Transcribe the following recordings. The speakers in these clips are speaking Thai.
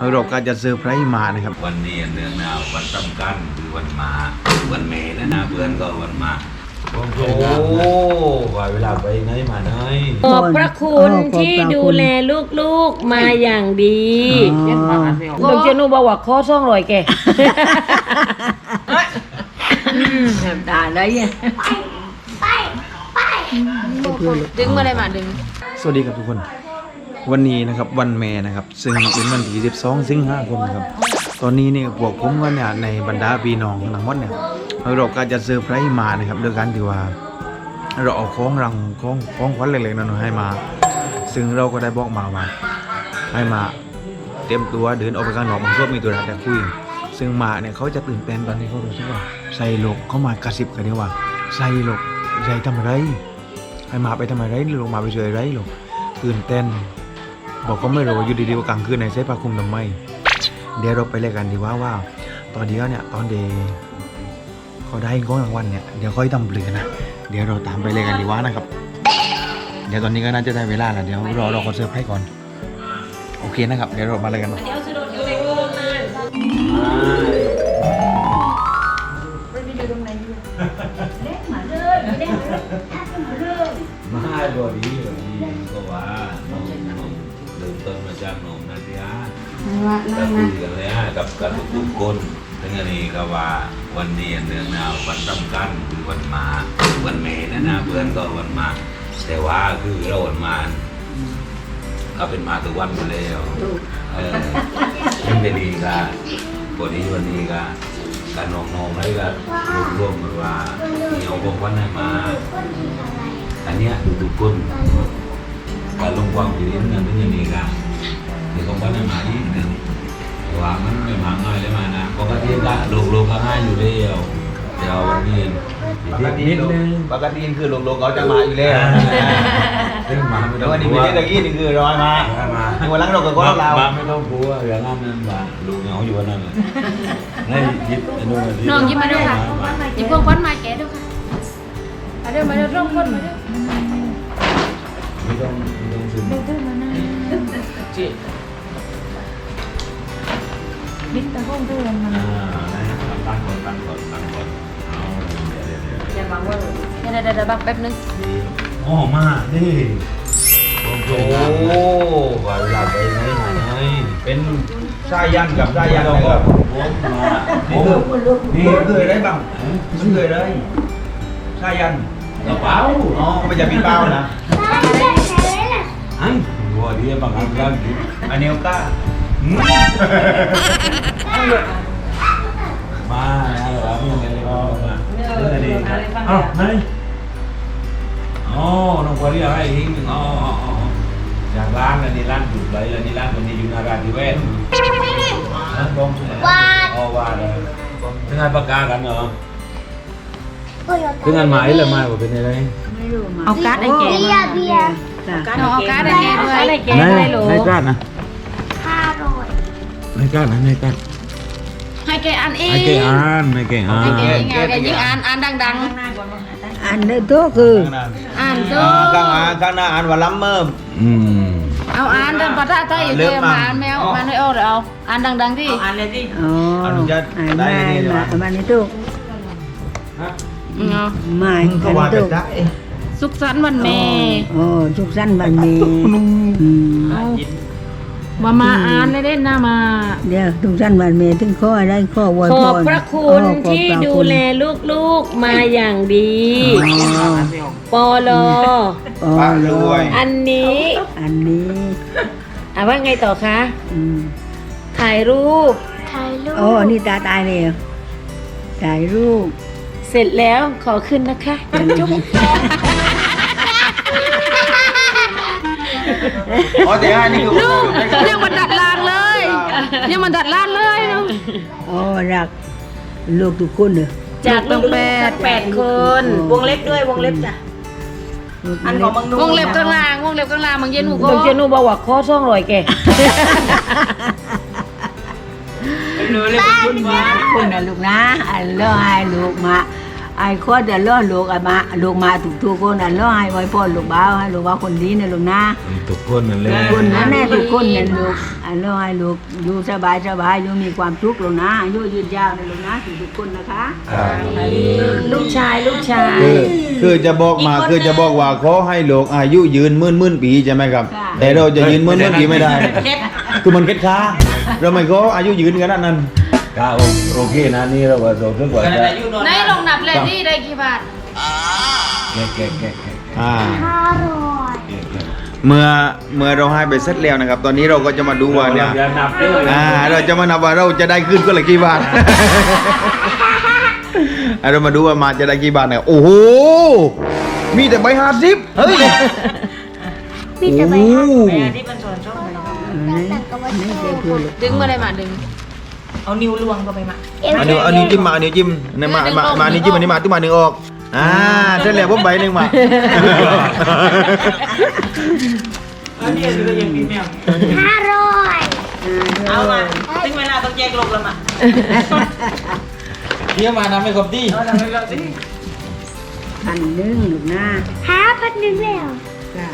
เราก็จะเซอร์ไพรส์มานะครับ วันนี้เดือนหนาววันสำคัญคือวันมาวันเมย์นะนะเพื่อนก็วันมาโอ้โหว่าเวลาไปไหนมาไหนขอบพระคุณที่ดูแลลูกๆมาอย่างดีเราจะนูบอกว่าข้อซ่องรอยแกแบบด่าได้ยังดึงมาเลยมาดึง สวัสดีครับทุกคน วันนี้นะครับวันแม่นะครับ ซึ่งเป็นวันที่12สิงหาคมครับ ตอนนี้เนี่ยพวกผมก็เนี่ยในบรรดาพี่น้องทั้งหมดเนี่ยเราก็จะเซอร์ไพรส์มานะครับโดยการที่ว่า เราเอาของรังของของขวัญเล็กๆน้อยๆให้มา ซึ่งเราก็ได้บอกมาว่าให้มาเตรียมตัวเดินออกไปข้างนอกบางช่วงมีตัวอะไรแต่คุยซึ่งมาเนี่ยเขาจะตื่นเต้นตอนนี้เขารู้สึกว่าใส่หลกเขามากระซิบกันเนี่ยว่าใส่หลกใส่ทำอะไรให้มาไปทำอะไรลงมาไปช่วยอไรหรอกตื่นเต้น บอกก็ไม่รู้ว่าอยู่ดีๆว่ากลางคืนในใช้ผ้าคลุมทำไมเดี๋ยวเราไปเลยกันดีว่าว่า ตอนเดียวเนี่ยตอนเดย์เขาได้ก้องรางวัลเนี่ยเดี๋ยวค่อยทำเปลือนะเดี๋ยวเราตามไปเลยกันดีว่านะครับ เดี๋ยวตอนนี้ก็น่าจะได้เวลาแล้วเดี๋ยวรอรอคอนเสิร์ตให้ก่อน โอเคนะครับ เดี๋ยวเรามาเลยกันเดี๋ยวสะดุดอยู่ในวงนั้นมาบอดี ริ่มต้นมาจากน้องนาเดียก็คุยกันเลยฮะกับกับทุกๆคนทั้งอันนี้ก็ว่าวันนี้เดือนหนาววันสำคัญคือวันมาวันเมย์นะนะเพื่อนก็วันมา แต่ว่าคือเราวันมาก็เป็นมาทุกวันอยู่แล้วเออยังเป็นดีก็บอดีวันนี้ก็การนองนองๆแล้วก็รวบรวมกันว่ามีเอาบอกวันให้มา อันเนี้ยดูทุกคนการลงความคิดเห็นกันเป็นอย่างนี้ก็มีของวันให้มาอีก หนึ่งแต่ว่ามันไม่มาง่ายเลยมานะปกติก็ลูกๆก็ง่ายอยู่แล้วเดี๋ยววันนี้ปกตินิดนึงปกติคือลงๆเขาจะมาอยู่แล้วซึ่งมาไม่ต้แล้อวงวันนี้กลัมีวเทคโนโลยีนี่คือรอยมามาวันหลังเราก็ก็เราบ้าไม่ต้องกลัวอย่างนั้นนั่นว่าลูกเหงาอยู่วันนั้นเลยให้ยิบไอ้นู่นไอ้นี่น้องยิ้มมาด้วยค่ะยิ้มพวกควันมาแกด้วยค่ะมาเดี๋ยวมาเดี๋ยวร่องคนมาเดี๋ยวไม่ต้องไม่ต้องซึม บิดตะห้องด้วยมันอ่านะครับตั้งก่อนตั้งก่อนตั้งก่อนเอาเดี๋ยวเดี๋ยวเดี๋ยวอย่าบังว่าเดี๋ยวเดี๋ยวเดี๋ยวบังแป๊บนึงดีอ๋อมาดิโอ้โหว่าเวลาไปไหนมาไหนเป็นสายันกับสายันเรานะคก็รับผมมานี่คือนี่เคยได้บ้างมันเคยได้สายันกระเป๋าอ๋อไม่จะมีเป้านะอันวัวที่บางครั้งกันอันนี้ก้า มาแล้วเราไม่ยังไงก็มาเรื่องอะไรอ้าวไหนอ๋อน้องควารีอะไรอีกหนึ่งอ๋ออ๋อจากร้านอันนี้ร้านถูกเลยอันนี้ร้านตัวนี้อยู่นาราธิเวศนะลงวาดอ๋อวาดเลยถึงงานประกาศกันเหรอถึงงานหมายเลยหมายว่าเป็นอะไรเอาการ์ดไอ้แกมาเอาเอาการ์ดไอ้แกด้วยไอ้แกด้วยหรอในการ์ดนะ ในการนะในการให้แกอ่านเองไอ้เก่อ่านไอ้เก่อ่าให้แกน ยิ่งอ่านแกยิ่งอ่านอ่านดังอันนี้ตัวคือๆอ่านตัอ่าวข้างอ่านข้างหน้าอ่านว่าล้ำเมิมอืมเอาอ่านดังภาษาไทยอยู่เริ่เลยมมา มาอ่านแมวมาให้ออกเดี๋ยวเอาอ่านดังๆที่อ๋ออนุญาตอันได้ไม่นี่เลยวะมามันนี่ตัวอืมเอาไม่ก็ว่าตัแต่วได้สุขสันต์วันแม่โอ้ทุกสั้นบันมีอืมเอา มามาอ่านเลยเด้นะมา เดี๋ยวทุกสั้นบันมีถึงข้อได้ข้อวยขพอบรพระคุณอ๋อขอบที่พระดูคุณแลลูกๆมาอย่างดีอ๋อปอลออ๋อป้าเลรวยยอันนี้ อันนี้อะว่าไงต่อคะอืมถ่ายรูป โอ้อันนี้ตาตายแล้วถ่ายรูป เสร็จแล้วขอขึ้นนะคะจุ๊บ อ๋อแต่อันนี้คือลูกยังมาดัดลานเลยยังมาดัดลานเลยเนอะโอ้รักลูกทุกคนเลยจากลูกแปดแปดคน วงเล็บด้วยวงเล็บจ้ะอันของมังวงเล็บข้างล่างวงเล็บข้างล่างบางเย็นหนูก็บางเย็นหนูบอกว่าข้อซ่องรอยแกรู้เลยคุณมาคุณนะลูกนะอันเลิกให้ลูกมา ไอ้คนเดี๋ยวล้อลูกไอ้มาลูกมาถูกทุกคนอะล้อให้ไว้พ่อลูกบ้าวให้ลูกบ้าวคนดีนะลูกนะทุกคนนั่นแหละทุกคนนะแน่ทุกคนเนี่ยลูกไอ้ล้อให้ลูกอยู่สบายสบายอยู่มีความสุขลูกนะอายุยืนยาวนะลูกนะทุกๆคนนะคะลูกชายลูกชายคือคือจะบอกมาคือจะบอกว่าขอให้โลกอายุยืนหมื่นหมื่นปีใช่ไหมครับ แต่เราจะยืนหมื่นหมื่นปีไม่ได้ คือมันเก็ดค้าเราไม่ขออายุยืนขนาดนั้น ก็โอเคนะนี่เราก็เราถึงกว่าจะไหนลองนับเลยนี่ได้กี่บาทแก่แก่แก่แก่อ่าเมื่อเมื่อเราให้ไปเสร็จแล้วนะครับ ตอนนี้เราก็จะมาดูว่าเนี่ยอย่านับด้วยอ่าเราจะมานับว่าเราจะได้ขึ้นก็ละกี่บาท อะเรามาดูว่ามาจะได้กี่บาทเนี่ยโอ้โหมีแต่ใบห้าสิบเฮ้ยมีแต่ใบห้าโอ้โหที่มันสอนช่องไหนไม่เคยคือลูกดึงมาเลยมาดึง เอานิ้วลวงเข้าไปมาอันนี้อันนี้วจิ้มมาอันนี้วจิ้มเนี่ยมามามาอันนี้จิ้มอันนี้มาที่มาหนึ่งออกอ่าเสร็จแล้วผมใบหนึ่งมาอันนี้คือยังมีแมวห้าร้อยเอามาถึงเวลาต้องแยกลงแล้วมาเที่ยวมาทำให้ครบที่เอาทำให้เราสิพันหนึ่งลูกนะห้าพันหนึ่งแล้วจ้ะ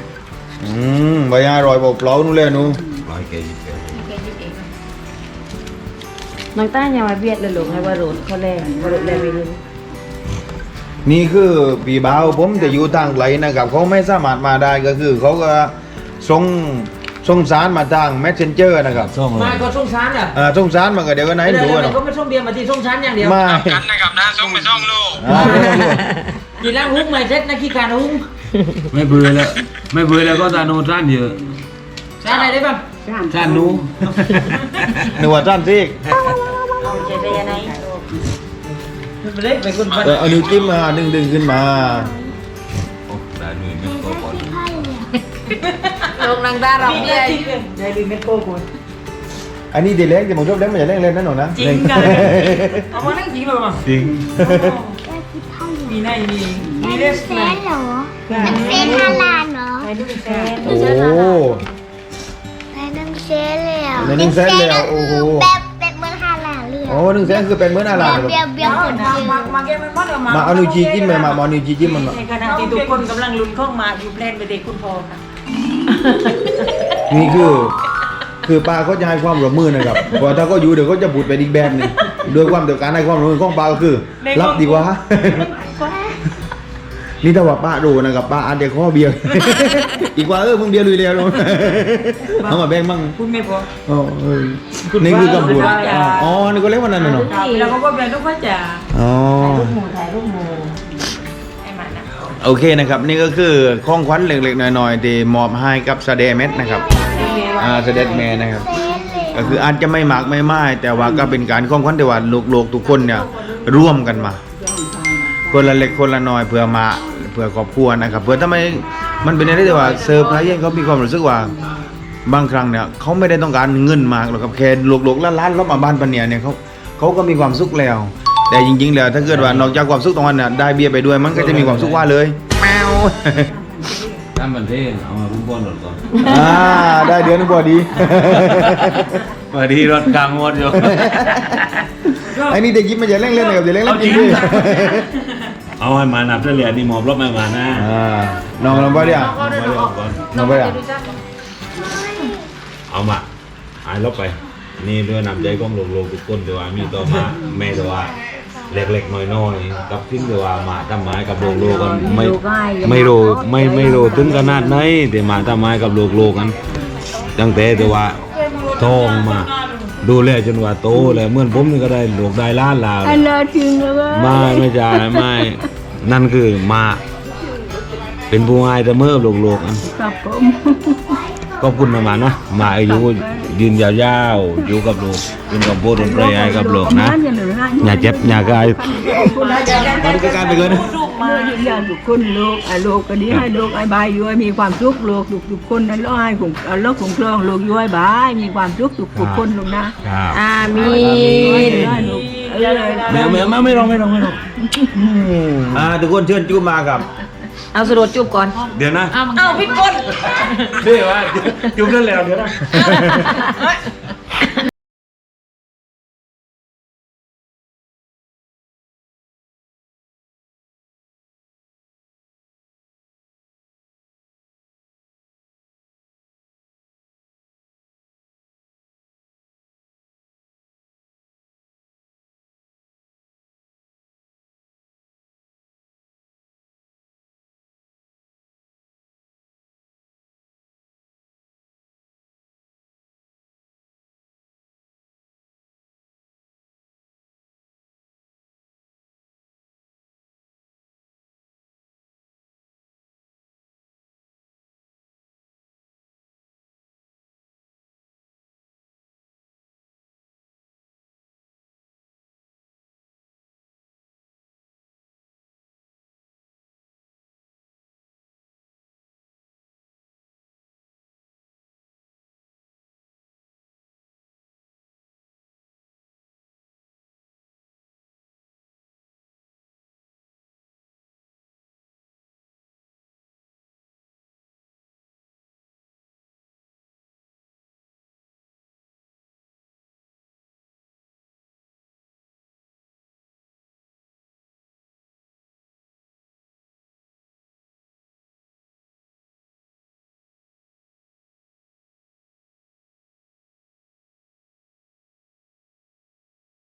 อืมใบห้าร้อยบอกเปล่านู่นเลยหนูร้อยเกยิบเก น้องต้าอย่ามาเบียดเลยลูกให้ว่าโรดเขาแรงว่าโรดแรงไปเลยนี่คือปีบ่าวผมจะอยู่ทางไกลนะครับเขาไม่สามารถมาได้ก็คือเขาก็ส่งส่งสารมาทาง messenger นะครับช่องเลมายก็ส่งชานอะอ่าส่งสารมาก็เดี๋ยวก็ไหนเดี๋ยวดูเดี๋อะยวเนาะก็ไม่ส่งเบียร์มาที่ส่งชานอย่างเดียวไม่กันนะครับนะส่งไปช่องลูกอ่ากินแล้วหุ้มไม่เซ็ตนะขี้การหุ้มไม่เบื่อแล้วไม่เบื่อแล้วก็ตาโนท่านเยอะชานอะไรได้บ้าง สามท่านนู้นึกว่าท่านซิกใช่ไปยังไงไปเลยไปคนฟันเออเอานิ้วจิ้มมาดึงดึงขึ้นมาได้หนุ่ยไม่ก็ก่อนลงนางดาเราเนี่ยได้ดีเม็ดโก้กูอันนี้เด็กเล็กแต่ผมชอบเล่นมันอย่าเล่นเล่นนั่นหนูนะจริงกันเอามานั่งจริงเลยมั้งจริงมีไหนมีมีเลสแสไหนนเหรอเป็นแสนห้าล้านเหร ในหนึ่งแสนแล้ว โอ้โหแบบแบบเหมือนห้าล้านเลยโอ้หนึ่งแสนคือเป็นเหมือนอะไรครับเบียบเบียบคนมาเดียวมามาแกมันมอดออกมามาเอานิ้วจี้จิ้มไปมามาเอานิ้วจี้จิ้มมันมาในขณะที่ทุกคนกำลังลุ้นข้องมาอยู่แพลนไปเด็กคุณพ่อค่ะนี่คือ คือป้าเขาจะให้ความร่วมมือนะครับเพราะว่าถ้าเขาอยู่เดี๋ยวเขาจะบูดไปอีกแบบหนึงโดยความเดียวการให้ความร่วมมือของป้าก็คือ รับดีกว่านี่ ถ้าว่าป้าดูนะครับป้าอาจจะข้อเบียร์ อีกว่าเออมึงเบียร์ลุยเร็วลงเอามาแบ่งมั่งคุณไม่พออ๋อเออนี่คือกำบูดอ๋อนี่ก็เรียกว่านั่นน่ะเนาะแล้วเขาก็แบ่งทุกข้อจ่าอ๋อลูกหมูถ่ายลูกหมูไอ้หมานะโอเคนะครับ นี่ก็คือของขวัญเล็กๆน้อยๆที่มอบให้กับสเดเมตนะครับอ่าสเดแมนนะครับ ก็คืออาจจะไม่มากไม่มายแต่ว่าก็เป็นการของขวัญที่ว่าโลกๆทุกคนเนี่ยร่วมกันมา คนละเล็กคนละน้อยเพื่อมา เพื่อครอบครัวนะครับเพื่อทำไมมันเป็นอะไรที่ว่าเซอร์ไพรส์เขามีความรู้สึกว่าบางครั้งเนี่ยเขาไม่ได้ต้องการเงินมากหรอกครับแค่โลกๆล้านๆรอบมาบ้านปะเนียเนี่ยเขาเขาก็มีความสุขแล้ว แต่จริงๆแล้วถ้าเกิดว่านอกจากความสุขตรงนั้นน่ะได้เบียร์ไปด้วยมันก็จะมีความสุขว่าเลยแมวท่านบันเทศเอามาพุ่งบอลหน่อยก่อนอ่าได้เดือนนึงพอดีพอดีรถกลางหมดอยู่ไอ้นี่เด็กยิ้มมันจะเล่นเล่นนะครับจะเล่นเล่นจริงด้วย เอาให้มานับเฉลี่ยนี่หมอบรถไม่มานะอ่าน้องลองไปดิอะเอามาเร็วก่อนน้องไปอะเอามาหายลบไป นี่ด้วยนำใจของโลกๆทุกคนแต่ว่ามีต่อมาแม่แต่ว่าเล็กๆน้อยๆกับทิ้งแต่ว่ามาทำไม้กับโลกๆกันไม่ไม่รู้ไม่ไม่รู้ถึงขนาดไหนแต่มาทำไม้กับโลกๆกันตั้งแต่แต่ว่าทองมา ดูแลจนว่าโตเลยเหมื่อนผมนี่ก็ได้ลูกได้ล้านลาวอันละจริงเลยว่าไม่ไม่ใช่ไม่นั่นคือมา เป็นผู้ง่ายแต่เมื่อโลกๆอัน ครับผมขอบคุณนะมานะมาอายุยืนยาวๆอยู่กับลูกเป็นกับโบดนตรีให้กับลูกนะอย่าเจ็บอย่ากายตอนนี้ก็การไปเลยนะ เมื่อยืนยันทุกคนโลกไอ้โลกก็ดีให้โลกไอ้บายอยู่ให้มีความสุขโลกทุกทุกๆคนนั้นร้อยของเอาโลกของครองโลกอยู่ไอ้บายมีความสุขทุกทุกๆคนลูกนะครับอามีนได้ลูกเออไม่ไม่ไม่ไม่ลองไม่ลองไม่ลองอ่าทุกคนเชิญจูบมาครับเอาสะดวกจุบก่อน เดี๋ยวนะ เอาพี่กนเดี๋ยวว่าจุ๊บเรื่องแล้วเดี๋ยวนะ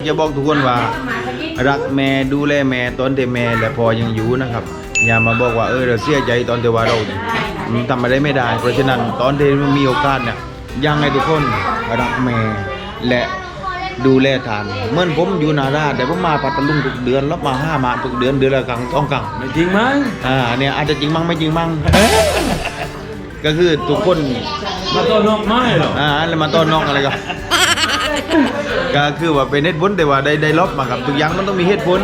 จะบอกทุกคนว่า รักแม่ดูแลแม่ตอนที่แม่และพอยังอยู่นะครับ อย่ามาบอกว่าเออเราเสียใจตอนที่ว่าเราทำอะไรไม่ได้ เพราะฉะนั้นตอนที่มีโอกาสเนี่ยยังให้ทุกคนรักแม่และดูแลทานเหมื่อนผมอยู่นาราแต่ผมมาปัตตาลุงทุกเดือนแล้วมาห้ามาทุกเดือนเดือนละครั้งสองครั้งไม่จริงมั้งอ่าเนี่ยอาจจะจริงมั่งไม่จริงมั่งก็คือทุกคนมาต้นนกไม้หรออ่าแล้วมาต้อนน้องอะไรก็ ก็คือว่าเป็นเหตุผลแต่ว่าได้ได้ลบมาครับทุกอย่างมันต้องมีเหตุผล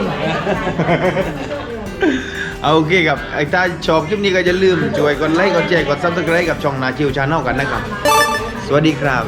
เอาโอเคครับไอ้ถ้าชอบคลิปนี้ก็อย่าลืมช่วยกดไลค์กดแชร์กดซับสไครต์กับช่องนาชิวชาแนลกันนะครับ สวัสดีครับ